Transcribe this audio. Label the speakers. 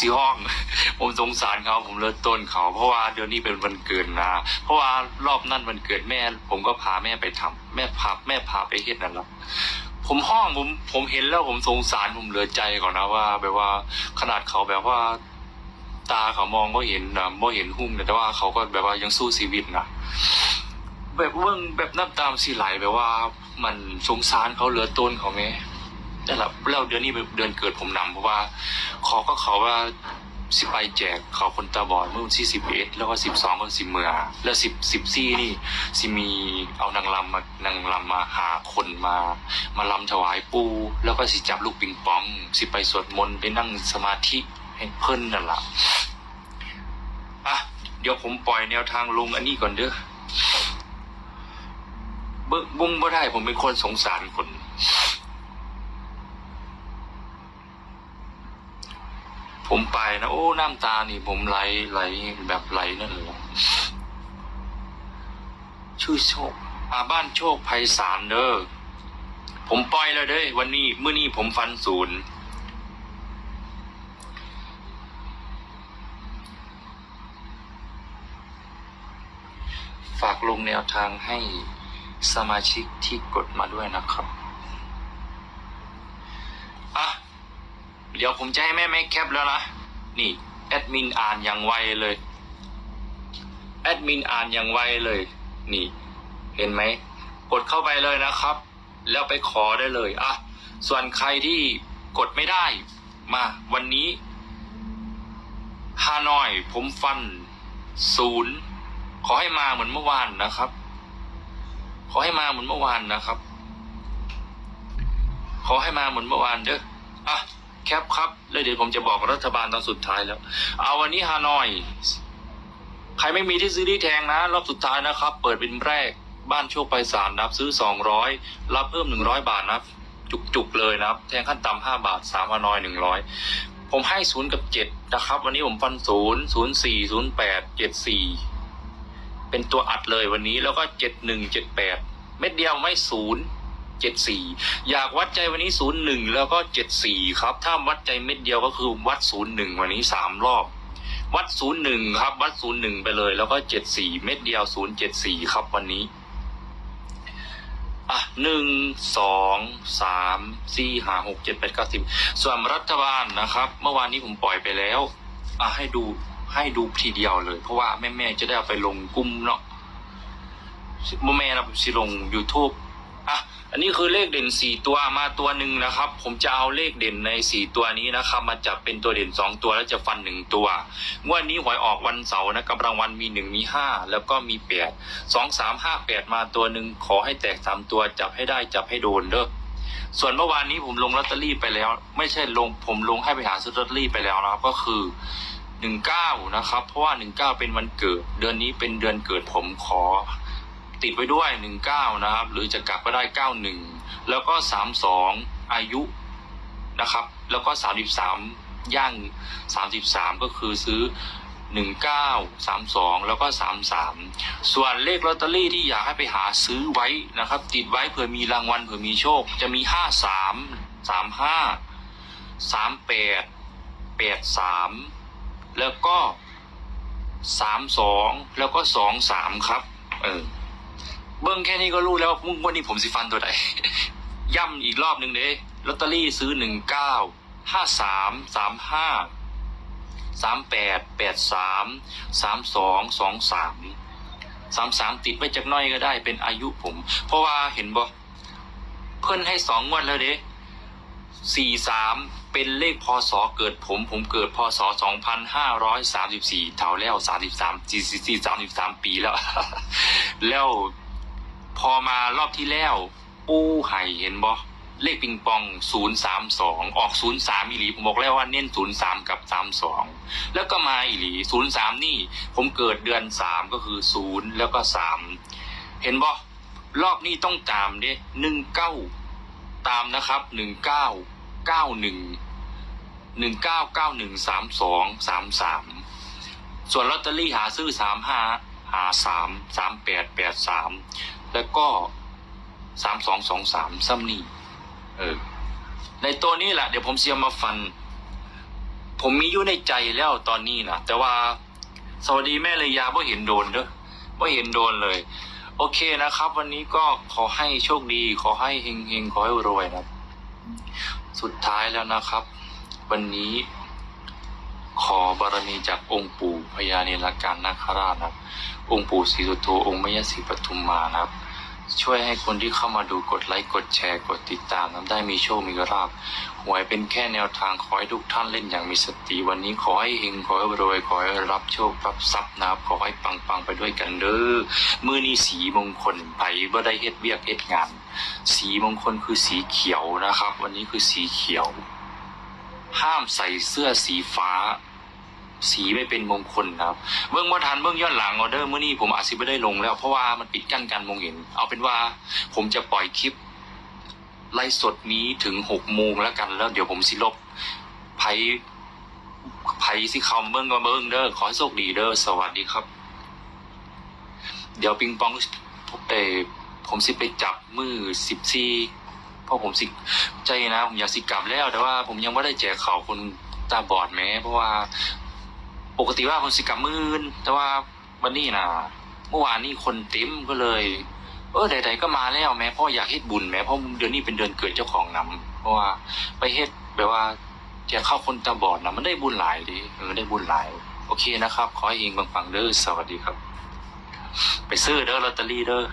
Speaker 1: สีห้อง ผมสงสารเขาผมเลิศต้นเขาเพราะว่าเดี๋ยวนี้เป็นวันเกิดนะเพราะว่ารอบนั่นวันเกิดแม่ ผมก็พาแม่ไปทำแม่พาแม่พาไปเฮ็ดนั่นแหละผมห้องผมผมเห็นแล้วผมสงสารผมเหลือใจก่อนนะว่า แบบว่าขนาดเขาแบบว่า ตาเขามองก็เห็นนะบ่เห็นหุ้มแต่ว่าเขาก็แบบว่ายังสู้ชีวิตนะแบบเบิ่งแบบน้ำตามสีไหลแบบว่า มันสงสารเขาเหลือต้นเขาไหมนั่นแหละแล้วเดือนนี้เป็นเดือนเกิดผมนำเพราะว่า ขอก็เขาว่าสิไปแจกเขาคนตาบอดเมื่อวันที่สิบเอ็ดแล้วก็สิบสองก็สิเมือแล้วสิบสิบสี่นี่สิมีเอานางลำมานางลำมาหาคนมา มาลำถวายปู แล้วก็สิจับลูกปิงปอง สิไปสวดมนต์ไปนั่งสมาธิให้เพิ่นนั่นละอะเดี๋ยวผมปล่อยแนวทางลงอันนี้ก่อนเด้อเบิ้งบุ้งบ่ได้ผมเป็นคนสงสารคน ผมไปนะโอ้น้ำตานี่ผมไหลไหลแบบไหลนั่นเลยชื่อโชคอาบ้านโชคภัยสารเด้อผมปล่อยแล้วเด้อวันนี้เมื่อนี้ผมฟันศูนย์ฝากลงแนวทางให้สมาชิกที่กดมาด้วยนะครับ อะ เดี๋ยวผมจะให้แม่แม่แคปแล้วนะ นี่แอดมินอ่านอย่างไวเลย แอดมินอ่านอย่างไวเลย นี่ เห็นไหม กดเข้าไปเลยนะครับ แล้วไปขอได้เลยอะส่วนใครที่กดไม่ได้ มาวันนี้ฮานอย ผมฟันศูนย์ขอให้มาเหมือนเมื่อวานนะครับ ขอให้มาเหมือนเมื่อวานนะครับ ขอให้มาเหมือนเมื่อวานเด้ออะ แคปครับแล้วเดี๋ยวผมจะบอกรัฐบาลตอนสุดท้ายแล้ว เอาวันนี้ฮานอย ใครไม่มีที่ซื้อที่แทงนะ รอบสุดท้ายนะครับ เปิดเป็นแรก บ้านโชคไปสารรับซื้อสองร้อยรับเพิ่มหนึ่งร้อยบาทนับจุกๆเลยนะครับ แทงขั้นต่ำห้าบาทสามฮานอยหนึ่งร้อยผมให้ศูนย์กับเจ็ดนะครับ วันนี้ผมฟันศูนย์ศูนย์สี่ศูนย์แปดเจ็ดสี่เป็นตัวอัดเลยวันนี้แล้วก็เจ็ดหนึ่งเจ็ดแปดเม็ดเดียวไม่ศูนย์ เจ็ดสี่อยากวัดใจวันนี้ศูนย์หนึ่งแล้วก็เจ็ดสี่ครับ ถ้าวัดใจเม็ดเดียวก็คือวัดศูนย์หนึ่งวันนี้สามรอบ วัดศูนย์หนึ่งครับ วัดศูนย์หนึ่งไปเลย แล้วก็เจ็ดสี่เม็ดเดียวศูนย์เจ็ดสี่ครับวันนี้อะหนึ่งสองสามสี่ห้าหกเจ็ดแปดเก้าสิบส่วนรัฐบาลนะครับ เมื่อวานนี้ผมปล่อยไปแล้วอะให้ดูให้ดูทีเดียวเลย เพราะว่าแม่ ๆ จะได้เอาไปลงกลุ่มเนาะโมแม่นะผมสิลง YouTube อันนี้คือเลขเด่นสี่ตัวมาตัวหนึ่งนะครับ ผมจะเอาเลขเด่นในสี่ตัวนี้นะครับมาจับเป็นตัวเด่นสองตัวแล้วจะฟันหนึ่งตัวงวดนี้หวยออกวันเสาร์นะกำลังวันมีหนึ่งมีห้าแล้วก็มีแปดสองสามห้าแปดมาตัวหนึ่งขอให้แตกสามตัวจับให้ได้จับให้โดนเด้อส่วนเมื่อวานนี้ผมลงลอตเตอรี่ไปแล้ว ไม่ใช่ลงผมลงให้ไปหาซื้อลอตเตอรี่ไปแล้วนะครับก็คือหนึ่งเก้านะครับ เพราะว่าหนึ่งเก้าเป็นวันเกิด เดือนนี้เป็นเดือนเกิดผมขอ ติดไว้ด้วยหนึ่งเก้านะครับ หรือจะกลับก็ได้เก้าหนึ่งแล้วก็สามสองอายุนะครับ แล้วก็สามสิบสามย่างสามสิบสามก็คือซื้อหนึ่งเก้าสามสองแล้วก็สามสามส่วนเลขลอตเตอรี่ที่อยากให้ไปหาซื้อไว้นะครับ ติดไว้เผื่อมีรางวัลเผื่อมีโชค จะมีห้าสามสามห้าสามแปดแปดสามแล้วก็สามสองแล้วก็สองสามครับ เออ เบิ้งแค่นี้ก็รู้แล้วว่ามึงวันนี้ผมสิฟันตัวไหนย่ำอีกรอบหนึ่งเด้ลอตเตอรี่ซื้อหนึ่งเก้าห้าสามสามห้าสามแปดแปดสามสามสองสองสามสามสามติดไว้จากน้อยก็ได้เป็นอายุผม เพราะว่าเห็นบ่เพิ่นให้สองงวดแล้วเด้สี่สามเป็นเลขพศเกิดผม ผมเกิดพศสองพันห้าร้อยสามสิบสี่เท่าแล้วสามสิบสามสี่สี่สามสิบสามปีแล้ว แล้ว พอมารอบที่แล้วปูไห่เห็นบ่เลขปิงปองศูนย์สามสองออกศูนย์สามอีหลี ผมบอกแล้วว่าเน้นศูนย์สามกับสามสองแล้วก็มาอีหลีศูนย์สามนี่ ผมเกิดเดือนสามก็คือศูนย์แล้วก็สามเห็นบ่รอบนี้ต้องตามเด้หนึ่งเก้าตามนะครับหนึ่งเก้าเก้าหนึ่งหนึ่งเก้าเก้าหนึ่งสามสองสามสามส่วนลอตเตอรี่หาซื้อสามห้าหาสามสาม แล้วก็สามสองสองสามซัมนี่เออ ในตัวนี้แหละเดี๋ยวผมเสียมาฟัน ผมมีอยู่ในใจแล้วตอนนี้นะแต่ว่าสวัสดีแม่เลยยาบ่เห็นโดนเด้อบ่เห็นโดนเลย โอเคนะครับ วันนี้ก็ขอให้โชคดี ขอให้เฮงๆขอให้รวยนะ สุดท้ายแล้วนะครับ วันนี้ ขอบารมีจากองค์ปู่พญาเนรการนาคราชนะครับ องค์ปู่ศรีสุโธองค์แม่ยศรีปทุมมานะครับ ช่วยให้คนที่เข้ามาดูกดไลค์กดแชร์กดติดตามนั้นได้มีโชคมีลาภหวยเป็นแค่แนวทางขอให้ทุกท่านเล่นอย่างมีสติวันนี้ขอให้เฮงขอให้รวยขอให้รับโชครับทรัพย์นะครับขอให้ปังปังไปด้วยกันเด้อมือนี้สีมงคลไผบ่ได้เฮ็ดเวียกเฮ็ดงาน สีมงคลคือสีเขียวนะครับ วันนี้คือสีเขียวห้ามใส่เสื้อสีฟ้า สีไม่เป็นมงคลครับ เบื้องว่าทันเบื้องย้อนหลังออเดอร์เมื่อนี้ผมอาจจะไม่ได้ลงแล้ว เพราะว่ามันปิดกั้นการมองเห็น เอาเป็นว่าผมจะปล่อยคลิปไลฟ์สดนี้ถึงหกโมงแล้วกันแล้ว เดี๋ยวผมสิลบไผไผสิคำเบื้องก็เบื้องเด้อขอให้โชคดีเด้อสวัสดีครับ เดี๋ยวปิงปองเอผมสิไปจับมือสิบซีเพราะผมสิใจนะ ผมอยากสิกลับแล้ว แต่ว่าผมยังไม่ได้แจกข่าวคนตาบอดแม้ เพราะว่า ปกติว่าผมสิกลับมืออื่นแต่ว่าวันนี้นะเมื่อวานนี้คนเต็มก็เลย เออใดๆก็มาแล้วแม้เพราะอยากเฮ็ดบุญแม้เพราะเดือนนี้เป็นเดือนเกิดเจ้าของนำเพราะว่าไปเฮ็ดแบบว่าแจกข้าคนตาบอดนะมันได้บุญหลายดิเออได้บุญหลาย โอเคนะครับ ขอให้เฮงปังๆเด้อสวัสดีครับ ไปซื้อเด้อลอตเตอรี่เด้อ